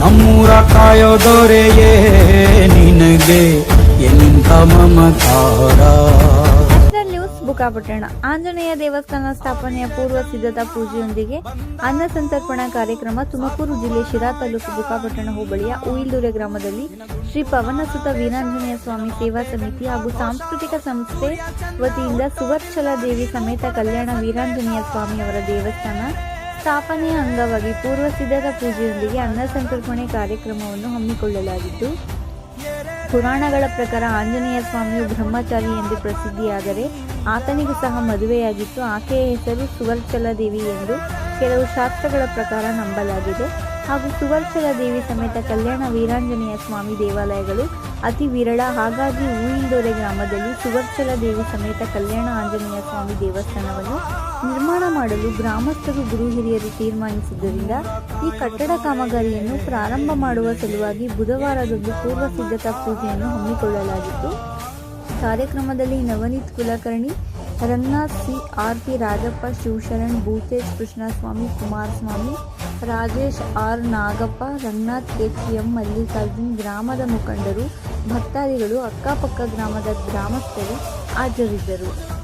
ನಮ್ಮೂರ ಕಾಯೋ ದೊರೆಯೇ ನಿನಗೆ ಎಂಥ ಮಮಕಾರ ಬುಕಾಪಟ್ಟಣ. ಆಂಜನೇಯ ದೇವಸ್ಥಾನ ಸ್ಥಾಪನೆಯ ಪೂರ್ವ ಸಿದ್ಧತಾ ಪೂಜೆಯೊಂದಿಗೆ ಅನ್ನ ಸಂತರ್ಪಣಾ ಕಾರ್ಯಕ್ರಮ ತುಮಕೂರು ಜಿಲ್ಲೆ ಶಿರಾ ತಾಲೂಕು ಬುಕಾಪಟ್ಟಣ ಹೋಬಳಿಯ ಉಯಿಲ್ದೂರೆ ಗ್ರಾಮದಲ್ಲಿ ಶ್ರೀ ಪವನಸುತ ವೀರಾಂಜನೇಯ ಸ್ವಾಮಿ ಸೇವಾ ಸಮಿತಿ ಹಾಗೂ ಸಾಂಸ್ಕೃತಿಕ ಸಂಸ್ಥೆ ವತಿಯಿಂದ ಸುವರ್ಚಲ ದೇವಿ ಸಮೇತ ಕಲ್ಯಾಣ ವೀರಾಂಜನೇಯ ಸ್ವಾಮಿಯವರ ದೇವಸ್ಥಾನ ಸ್ಥಾಪನೆಯ ಅಂಗವಾಗಿ ಪೂರ್ವ ಸಿದ್ಧತಾ ಪೂಜೆಯೊಂದಿಗೆ ಅನ್ನ ಸಂತರ್ಪಣೆ ಕಾರ್ಯಕ್ರಮವನ್ನು ಹಮ್ಮಿಕೊಳ್ಳಲಾಗಿತ್ತು. ಪುರಾಣಗಳ ಪ್ರಕಾರ ಆಂಜನೇಯ ಸ್ವಾಮಿಯು ಬ್ರಹ್ಮಚಾರಿ ಎಂದು ಪ್ರಸಿದ್ಧಿಯಾದರೆ ಆತನಿಗೂ ಸಹ ಮದುವೆಯಾಗಿತ್ತು. ಆಕೆಯ ಹೆಸರು ಸುವರ್ಚಲ ದೇವಿ ಎಂದು ಕೆಲವು ಶಾಸ್ತ್ರಗಳ ಪ್ರಕಾರ ನಂಬಲಾಗಿದೆ. ಹಾಗೂ ಸುವರ್ಚಲ ದೇವಿ ಸಮೇತ ಕಲ್ಯಾಣ ವೀರಾಂಜನೇಯ ಸ್ವಾಮಿ ದೇವಾಲಯಗಳು ಅತಿ ವಿರಳ. ಹಾಗಾಗಿ ಊಯಿಲ್ದೊರೆ ಗ್ರಾಮದಲ್ಲಿ ಸುವರ್ಚಲ ದೇವಿ ಸಮೇತ ಕಲ್ಯಾಣ ಆಂಜನೇಯ ಸ್ವಾಮಿ ದೇವಸ್ಥಾನವನ್ನು ನಿರ್ಮಾಣ ಮಾಡಲು ಗ್ರಾಮಸ್ಥರು ಗುರು ಹಿರಿಯರು ತೀರ್ಮಾನಿಸಿದ್ದರಿಂದ ಈ ಕಟ್ಟಡ ಕಾಮಗಾರಿಯನ್ನು ಪ್ರಾರಂಭ ಮಾಡುವ ಸಲುವಾಗಿ ಬುಧವಾರದಂದು ಪೂರ್ವ ಸಿದ್ಧತಾ ಪೂಜೆಯನ್ನು ಹಮ್ಮಿಕೊಳ್ಳಲಾಗಿತ್ತು. ಕಾರ್ಯಕ್ರಮದಲ್ಲಿ Navneet Kulkarni, Ranganath C R P Rajappa, Shivasharan, Bhootesh Krishnaswamy, Kumaraswamy, Rajesh R Nagappa, Ranganath M Mallikarjun ಗ್ರಾಮದ ಮುಖಂಡರು, ಭಕ್ತಾದಿಗಳು, ಅಕ್ಕಪಕ್ಕ ಗ್ರಾಮದ ಗ್ರಾಮಸ್ಥರು ಹಾಜರಿದ್ದರು.